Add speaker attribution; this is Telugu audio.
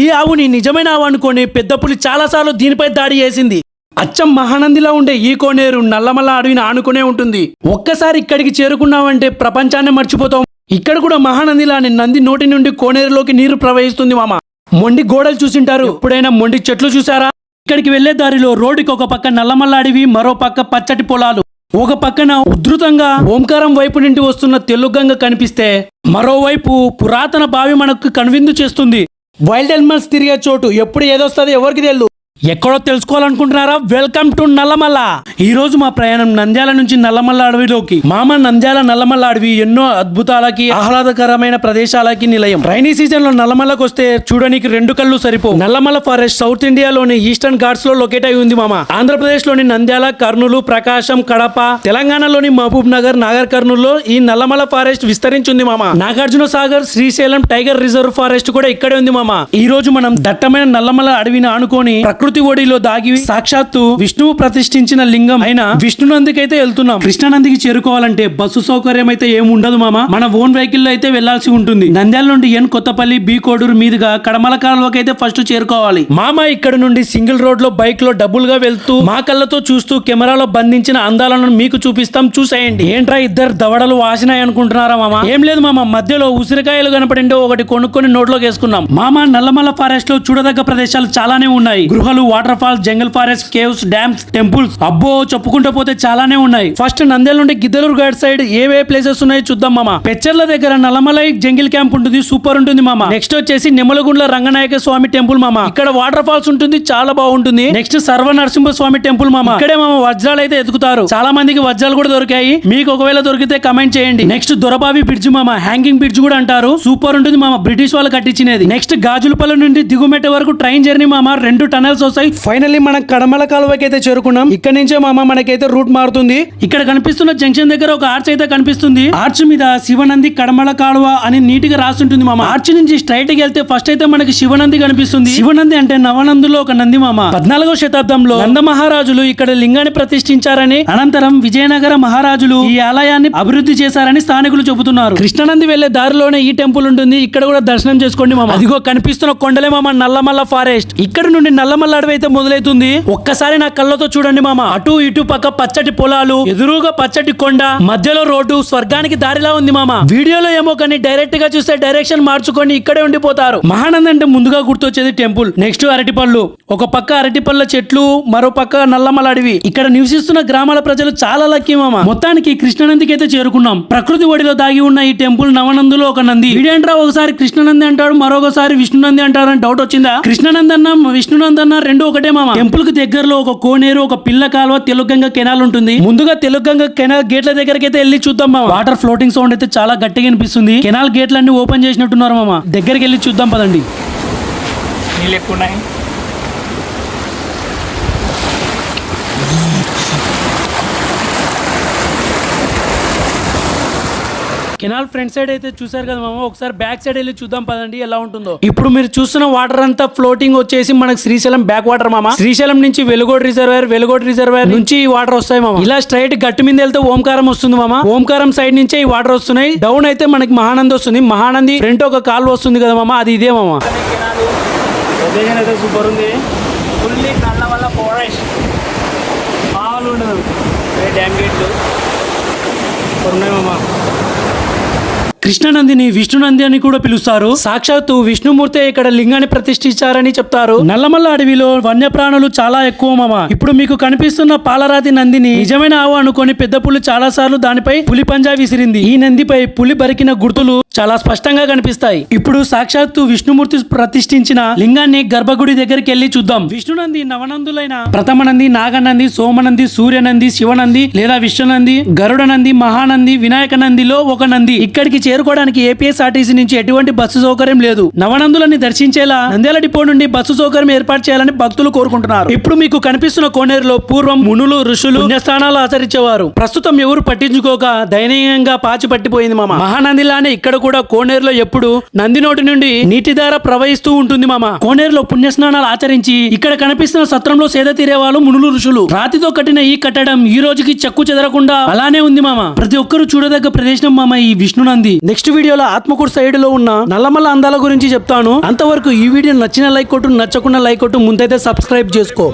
Speaker 1: ఈ ఆవుని నిజమైన ఆవు అనుకొని పెద్ద పులి చాలాసార్లు దీనిపై దాడి చేసింది. అచ్చం మహానందిలా ఉండే ఈ కోనేరు నల్లమల్ల అడవిని ఆనుకునే ఉంటుంది. ఒక్కసారి ఇక్కడికి చేరుకున్నామంటే ప్రపంచాన్ని మర్చిపోతాం ఇక్కడ కూడా మహానందిలాని నంది నోటి నుండి కోనేరులోకి నీరు ప్రవహిస్తుంది మామ. మొండి గోడలు చూసింటారు. ఎప్పుడైనా మొండి చెట్లు చూసారా ఇక్కడికి వెళ్ళే దారిలో రోడ్డుకి ఒక పక్క నల్లమల్ల అడవి మరో పక్క పచ్చటి పొలాలు. ఒక పక్కన ఉధృతంగా ఓంకారం వైపు నుండి వస్తున్న తెలుగంగ కనిపిస్తే మరోవైపు పురాతన బావి మనకు కనువిందు చేస్తుంది. వైల్డ్ ఎనిమల్స్ తిరిగే చోటు ఎప్పుడు ఏదొస్తుంది ఎవరికి తెలియదు ఎక్కడో తెలుసుకోవాలనుకుంటున్నారా? Welcome to Nallamala. ఈ రోజు మా ప్రయాణం నంద్యాల నుంచి నల్లమల్ల అడవిలోకి. మామ నంద్యాల నల్లమల్ల అడవి ఎన్నో అద్భుతాలకి ఆహ్లాదకరమైన ప్రదేశాలకి నిలయం. రైనీ సీజన్లో నల్లమల్లకు వస్తే చూడడానికి రెండు కళ్ళు సరిపో నల్లమల్ల ఫారెస్ట్ సౌత్ ఇండియాలోని ఈస్టర్న్ ఘాట్స్లో లొకేట్ అయి ఉంది మామ. ఆంధ్రప్రదేశ్లోని నంద్యాల కర్నూలు ప్రకాశం కడప తెలంగాణలోని మహబూబ్ నగర్ నాగర్ కర్నూలులో ఈ నల్లమల్ల ఫారెస్ట్ విస్తరించింది మామ. Nagarjuna Sagar Srisailam tiger reserve forest కూడా ఇక్కడే ఉంది మామ. ఈ రోజు మనం దట్టమైన నల్లమల్ల అడవిని ఆనుకొని ప్రకృతి ఒడిలో దాగి సాక్షాత్తు విష్ణువు ప్రతిష్ఠించిన లింగం అయిన విష్ణునందికైతే వెళ్తున్నాం. కృష్ణానందికి చేరుకోవాలంటే బస్సు సౌకర్యం అయితే ఏమి ఉండదు మామ. మన ఓన్ వెహికల్లో అయితే వెళ్ళాల్సి ఉంటుంది. నంద్యాల నుండి ఎన్ కొత్తపల్లి బి కోడూరు మీదుగా కడమల కాలువకి అయితే ఫస్ట్ చేరుకోవాలి. మామ ఇక్కడ నుండి సింగిల్ రోడ్లో బైక్లో డబుల్గా వెళ్తూ మా కళ్ళతో చూస్తూ కెమెరాలో బంధించిన అందాలను మీకు చూపిస్తాం. చూసేయండి. ఏంట్రా ఇద్దరు దవడలు వాసినాయి అనుకుంటున్నారా మామ? ఏం లేదు మామ. మధ్యలో ఉసిరికాయలు కనపడింటే ఒకటి కొనుక్కొని నోట్లోకి వేసుకున్నాం. మామ నల్లమల్ల ఫారెస్ట్లో చూడదగ్గ ప్రదేశాలు చాలానే ఉన్నాయి. గృహ గృహలు water falls jungle forest caves dams temples అబ్బో చెప్పుకుంటూ పోతే చాలానే ఉన్నాయి. ఫస్ట్ నందేల్ నుండి గిద్దలూరు గైడ్ సైడ్ ఏవే ప్లేసెస్ ఉన్నాయో చూద్దాం మామ. పెచ్చర్ల దగ్గర నల్లమలై జంగిల్ క్యాంప్ ఉంటుంది సూపర్ ఉంటుంది మామ. నెక్స్ట్ వచ్చేసి నిమ్మలగుండ్ల రంగనాయక స్వామి టెంపుల్ మామ. ఇక్కడ వాటర్ ఫాల్స్ ఉంటుంది చాలా బాగుంటుంది. నెక్స్ట్ సర్వ నరసింహ స్వామి టెంపుల్ మామ. ఇక్కడే మామ వజ్రాలు అయితే ఎదుగుతారు. చాలా మందికి వజ్రాలు కూడా దొరికాయి. మీకు ఒకవేళ దొరికితే కమెంట్ చేయండి. నెక్స్ట్ దొరబావి బ్రిడ్జ్ మామ. హ్యాంగింగ్ బ్రిడ్జ్ కూడా అంటారు. సూపర్ ఉంటుంది మామ. బ్రిటిష్ వాళ్ళు కట్టించినది. నెక్స్ట్ గాజులపల్లి నుండి దిగుమెట్ట వరకు ట్రైన్ జర్నీ మామ. రెండు టనల్స్ వస్తాయి. ఫైనల్లీ మనం కడమల కాలువకి అయితే చేరుకున్నాం. ఇక్కడ నుంచే మామ మనకైతే రూట్ మారుతుంది. ఇక్కడ కనిపిస్తున్న జంక్షన్ దగ్గర ఒక ఆర్చ్ అయితే కనిపిస్తుంది. ఆర్చ్ మీద శివనంది కడమల కాలువ అని నీట్గా రాస్తుంటుంది మామ. ఆర్చ్ నుంచి స్ట్రైట్గా వెళ్తే ఫస్ట్ అయితే మనకి శివనంది కనిపిస్తుంది. శివనంది అంటే నవనందులో ఒక నంది మామ. పద్నాలుగో శతాబ్దంలో నంద మహారాజులు ఇక్కడ లింగాన్ని ప్రతిష్ఠించారని అనంతరం విజయనగర మహారాజులు ఈ ఆలయాన్ని అభివృద్ధి చేశారని స్థానికులు చెబుతున్నారు. కృష్ణానంది వెళ్ళే దారిలోనే ఈ టెంపుల్ ఉంటుంది. ఇక్కడ కూడా దర్శనం చేసుకోండి మామ. అదిగో కనిపిస్తున్న కొండలే మామ నల్లమల్ల ఫారెస్ట్. ఇక్కడ నుండి నల్లమల్ల అడవి అయితే మొదలైతుంది. ఒక్కసారి నా కళ్ళతో చూడండి మామ. అటు ఇటు పక్క పచ్చటి పొలాలు ఎదురుగా పచ్చటి కొండ మధ్యలో రోడ్డు స్వర్గానికి దారిలా ఉంది మామ. వీడియోలో ఏమో కానీ డైరెక్ట్గా చూస్తే డైరెక్షన్ మార్చుకొని ఇక్కడే ఉండిపోతారు. మహానంద అంటే ముందుగా గుర్తొచ్చేది టెంపుల్. నెక్స్ట్ అరటిపళ్ళు. ఒక పక్క అరటిపళ్ళ చెట్లు మరో పక్క నల్లమల అడవి. ఇక్కడ నివసిస్తున్న గ్రామాల ప్రజలు చాలా లక్కీ మామ. మొత్తానికి కృష్ణనందికి అయితే చేరుకున్నాం. ప్రకృతి ఒడిలో దాగి ఉన్న ఈ టెంపుల్ నవనందులో ఒక నంది. వీడేంట్రా ఒకసారి కృష్ణనంది అంటాడు మరొకసారి విష్ణునంది అంటారని డౌట్ వచ్చిందా? కృష్ణనంది అన్న అన్న రెండు ఒకటే మామ. టెంపుల్కి దగ్గరలో ఒక కోనేరు ఒక పిల్ల కాలువ తెలుగంగ కెనాల్ ఉంటుంది. ముందుగా తెలుగంగ కెనాల్ గేట్ల దగ్గరికి అయితే వెళ్ళి చూద్దాం మామ. వాటర్ ఫ్లోటింగ్ సౌండ్ అయితే చాలా గట్టిగా అనిపిస్తుంది కెనాల్ గేట్లన్నీ ఓపెన్ చేసినట్టున్నారు మామ. దగ్గరికి వెళ్ళి చూద్దాం పదండి.
Speaker 2: నీళ్ళు ఎక్కువ ఉన్నాయి.
Speaker 1: కెనాల్ ఫ్రంట్ సైడ్ అయితే చూసారు కదా మామ? ఒకసారి బ్యాక్ సైడ్ వెళ్ళి చూద్దాం పదండి ఎలా ఉంటుందో. ఇప్పుడు మీరు చూస్తున్న వాటర్ అంతా ఫ్లోటింగ్ వచ్చేసి మనకు శ్రీశైలం బ్యాక్ వాటర్ మామ. శ్రీశైలం నుంచి వెలుగోడు రిజర్వేర్ వెలుగోడు రిజర్వేర్ నుంచి ఈ వాటర్ వస్తాయి మామ. ఇలా స్ట్రైట్ గట్టు మీద వెళ్తే ఓంకారం వస్తుంది మామ. ఓంకారం సైడ్ నుంచే ఈ వాటర్ వస్తున్నాయి. డౌన్ అయితే మనకి మహానంది వస్తుంది. మహానంది ఫ్రంట్ ఒక కాలు వస్తుంది కదా మామ అది ఇదే మామ.
Speaker 2: లొకేషన్ అయితే సూపర్ ఉంది ఫుల్లీ కళ్ళ వల్ల ఫారెస్ట్ మామూలు ఉండదు డ్యామ్ గేట్లు. ఉన్నాయి మామ.
Speaker 1: కృష్ణనందిని విష్ణునంది అని కూడా పిలుస్తారు. సాక్షాత్తు విష్ణుమూర్తి ఇక్కడ లింగాన్ని ప్రతిష్ఠించారని చెప్తారు. నల్లమల్ల అడవిలో వన్యప్రాణులు చాలా ఎక్కువ మామ. ఇప్పుడు మీకు కనిపిస్తున్న పాలరాతి నందిని నిజమైన ఆవు అనుకొని పెద్ద పులి చాలా సార్లు దానిపై పులి పంజా విసిరింది. ఈ నందిపై పులి బరికిన గుర్తులు చాలా స్పష్టంగా కనిపిస్తాయి. ఇప్పుడు సాక్షాత్తు విష్ణుమూర్తి ప్రతిష్ఠించిన లింగాన్ని గర్భగుడి దగ్గరికి వెళ్ళి చూద్దాం. విష్ణునంది నవనందులైన ప్రథమనంది నాగనంది సోమనంది సూర్యనంది శివనంది లేదా విష్ణునంది గరుడనంది మహానంది వినాయక నందిలో ఒక నంది. ఇక్కడికి చేరుకోవడానికి ఏపీఎస్ఆర్టీసీ నుంచి ఎటువంటి బస్సు సౌకర్యం లేదు. నవనందులని దర్శించేలా నంద్యాల డిపో నుండి బస్సు సౌకర్యం ఏర్పాటు చేయాలని భక్తులు కోరుకుంటున్నారు. ఇప్పుడు మీకు కనిపిస్తున్న కోనేరులో పూర్వం మునులు ఋషులు పుణ్యస్థానాలు ఆచరించేవారు. ప్రస్తుతం ఎవరు పట్టించుకోక దయనీయంగా పాచి పట్టిపోయింది మామ. మహానందిలానే ఇక్కడ కూడా కోనేరులో ఎప్పుడు నంది నోటి నుండి నీటి ధార ప్రవహిస్తూ ఉంటుంది మామ. కోనేరులో పుణ్యస్నానాలు ఆచరించి ఇక్కడ కనిపిస్తున్న సత్రంలో సేద తీరే వాళ్ళు మునులు ఋషులు. రాతితో కట్టిన ఈ కట్టడం ఈ రోజుకి చెక్కు చెదరకుండా అలానే ఉంది మామ. ప్రతి ఒక్కరు చూడదగ్గ ప్రదేశం మామ ఈ విష్ణునంది. నెక్స్ట్ వీడియోలో ఆత్మకూరు సైడ్లో ఉన్న నల్లమల్ల అందాల గురించి చెప్తాను. అంతవరకు ఈ వీడియో నచ్చిన లైక్ కొట్టు నచ్చకుండా లైక్ కొట్టు ముందైతే సబ్స్క్రైబ్ చేసుకో.